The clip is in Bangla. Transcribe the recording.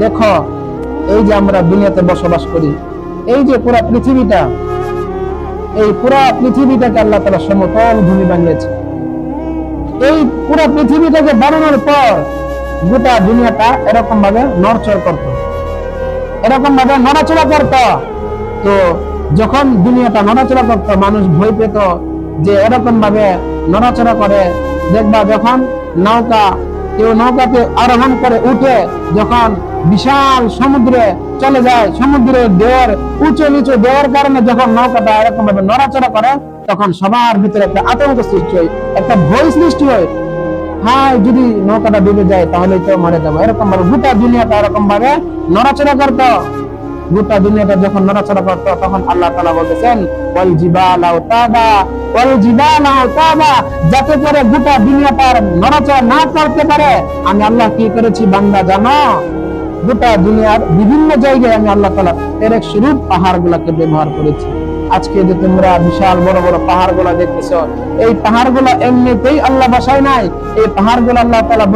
দেখো, এই যে আমরা দুনিয়াতে বসবাস করি, এই যে পৃথিবীটা, এই পৃথিবীটাকে আল্লাহ সমতল ভূমি বানিয়েছে। এই পৃথিবীটাকে বানানোর পর গোটা দুনিয়াটা এরকম ভাবে নড়চড় করত এরকম ভাবে নড়াচড়া করত। তো যখন দুনিয়াটা নড়াচড়া করত, মানুষ ভয় পেত যে এরকম ভাবে নড়াচড়া করে, দেখবা যখন নৌকা, কেউ নৌকাতে আরোহণ করে উঠে যখন বিশাল সমুদ্রে চলে যায়, সমুদ্রের দেওয়ার, উঁচু নিচু দেওয়ার কারণে যখন নৌকাটা এরকম ভাবে নড়াচড়া করে, তখন সবার ভিতরে একটা আতঙ্ক সৃষ্টি হয়, একটা ভয় সৃষ্টি হয়। হ্যাঁ যদি নৌকাটা ডুবে যায় তাহলে তো মরে যাব। এরকম ভাবে গোটা দুনিয়াটা এরকম ভাবে নড়াচড়া করতো। গোটা দুনিয়াটা যখন নড়াচড়া করতো, তখন আল্লাহ তালা বলতেছেন, ওয়াল ওয়াল জিবাল আওতাদা যাতে করে গোটা দুনিয়াটার নড়াচড়া না করতে পারে, আমি আল্লাহ কি করেছি বান্দা জানো? গোটা দুনিয়ার বিভিন্ন জায়গায় আমি আল্লাহ তালা এর স্বরূপ পাহাড় গুলাকে ব্যবহার করেছি। আজকে যে তোমরা বিশাল বড় বড় পাহাড়গুলা দেখতেছ, এই পাহাড়গুলা এমনিতেই আল্লাহ বাসায় নাই, এই পাহাড়গুলা আল্লাহ তালা